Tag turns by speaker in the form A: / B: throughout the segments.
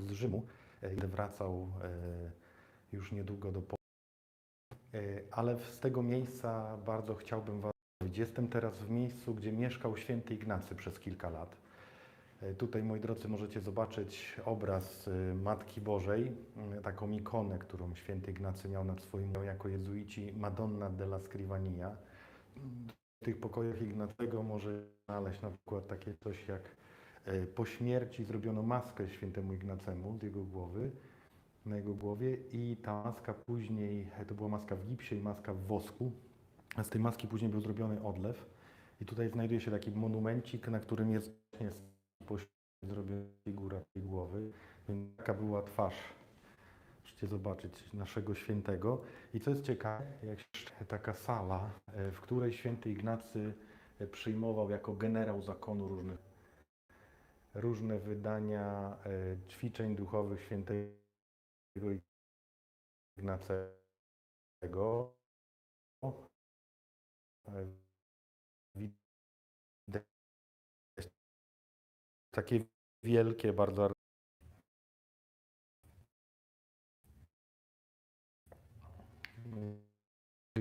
A: z Rzymu. E, Będę wracał e, już niedługo do Polski. E, Ale z tego miejsca bardzo chciałbym Was powiedzieć. Jestem teraz w miejscu, gdzie mieszkał święty Ignacy przez kilka lat. E, Tutaj, moi drodzy, możecie zobaczyć obraz e, Matki Bożej, e, taką ikonę, którą święty Ignacy miał nad swoim jako jezuici, Madonna della Scrivania. W tych pokojach Ignacego może znaleźć na przykład takie coś jak e, po śmierci zrobiono maskę świętemu Ignacemu z jego głowy, na jego głowie i ta maska później, e, to była maska w gipsie i maska w wosku, z tej maski później był zrobiony odlew i tutaj znajduje się taki monumencik, na którym jest właśnie zrobiona figura tej głowy, więc taka była twarz. Możecie zobaczyć naszego świętego. I co jest ciekawe, jak taka sala, e, w której święty Ignacy e, przyjmował jako generał zakonu różnych, różne wydania e, ćwiczeń duchowych świętego Ignacego. E, takie wielkie, bardzo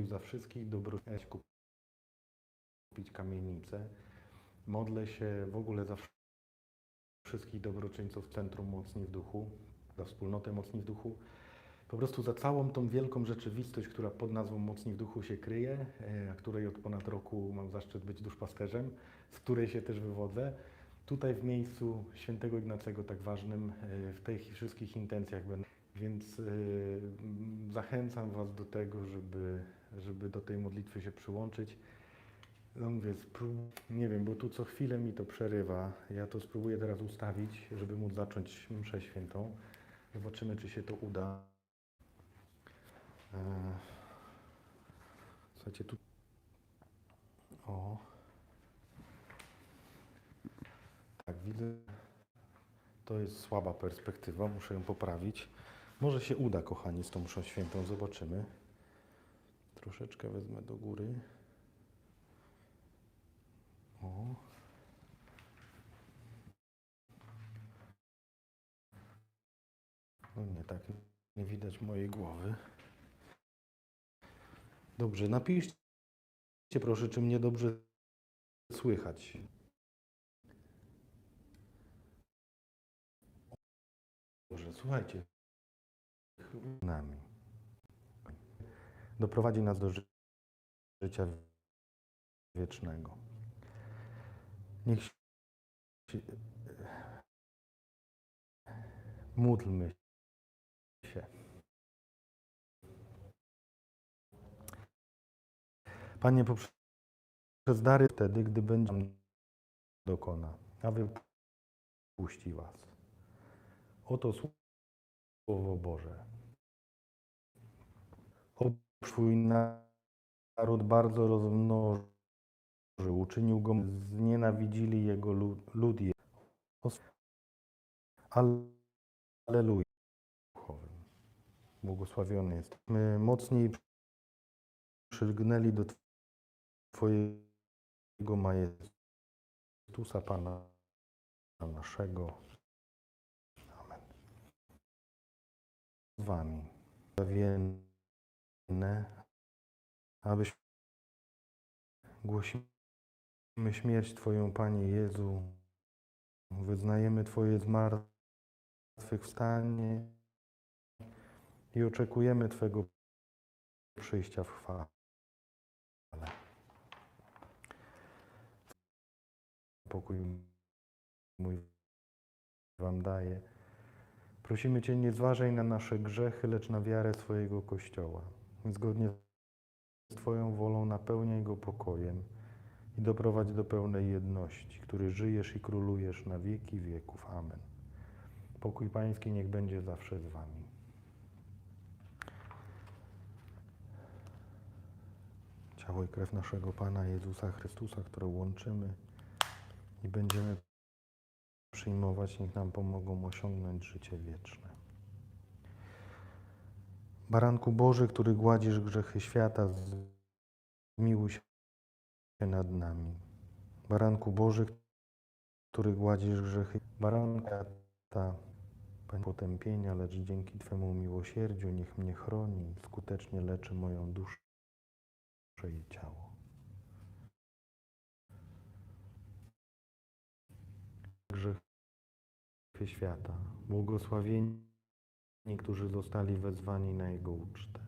A: za wszystkich dobroczyńców kupić kamienicę. Modlę się w ogóle za wszystkich dobroczyńców Centrum Mocni w Duchu, za wspólnotę Mocni w Duchu. Po prostu za całą tą wielką rzeczywistość, która pod nazwą Mocni w Duchu się kryje, e, a której od ponad roku mam zaszczyt być duszpasterzem, z której się też wywodzę. Tutaj w miejscu świętego Ignacego tak ważnym, e, w tych wszystkich intencjach będę. Więc e, zachęcam Was do tego, żeby, żeby do tej modlitwy się przyłączyć. No mówię, spró- nie wiem, bo tu co chwilę mi to przerywa. Ja to spróbuję teraz ustawić, żeby móc zacząć mszę świętą. Zobaczymy, czy się to uda. E, Słuchajcie, tu... O. Tak, widzę. To jest słaba perspektywa, muszę ją poprawić. Może się uda, kochani, z tą mszą świętą, zobaczymy. Troszeczkę wezmę do góry. O. No nie, tak nie widać mojej głowy. Dobrze, napiszcie proszę, czy mnie dobrze słychać. Dobrze, słuchajcie. Nami. Doprowadzi nas do ży- życia wiecznego. Niech się, módlmy się. Panie, poprzez dary wtedy, gdy będzie dokona, a wypuści was. Oto Słowo Boże. O Twój naród bardzo rozmnożył, uczynił go, znienawidzili jego lud, lud je. Os- Alleluja. Błogosławiony jest. My mocniej przylgnęli do Twojego majestusa Pana naszego. Amen. Z Wami. Zawienne, abyś głosimy śmierć Twoją, Panie Jezu. Wyznajemy Twoje zmartwychwstanie i oczekujemy Twego przyjścia w chwale. Pokój mój Wam daję. Prosimy Cię, nie zważaj na nasze grzechy, lecz na wiarę swojego Kościoła. Zgodnie z Twoją wolą napełniaj go pokojem i doprowadź do pełnej jedności, który żyjesz i królujesz na wieki wieków. Amen. Pokój Pański niech będzie zawsze z Wami. Ciało i krew naszego Pana Jezusa Chrystusa, które łączymy i będziemy przyjmować, niech nam pomogą osiągnąć życie wieczne. Baranku Boży, który gładzisz grzechy świata, zmiłuj się nad nami. Baranku Boży, który gładzisz grzechy, baranka ta, potępienia, lecz dzięki Twemu miłosierdziu niech mnie chroni, skutecznie leczy moją duszę i ciało. Grzechy świata, błogosławieni, którzy zostali wezwani na Jego ucztę.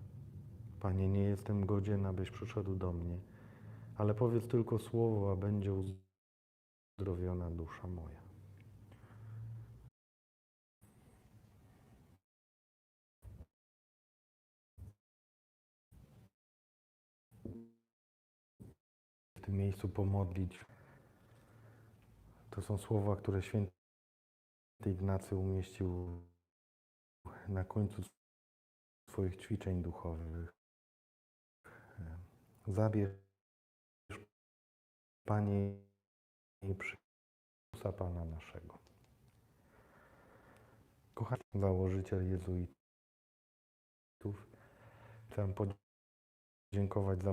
A: Panie, nie jestem godzien, abyś przyszedł do mnie, ale powiedz tylko słowo, a będzie uzdrowiona dusza moja. W tym miejscu pomodlić. To są słowa, które święty Ignacy umieścił na końcu swoich ćwiczeń duchowych. Zabierz, Panie, i przysa Pana naszego. Kochany założyciel jezuitów, chcę podziękować za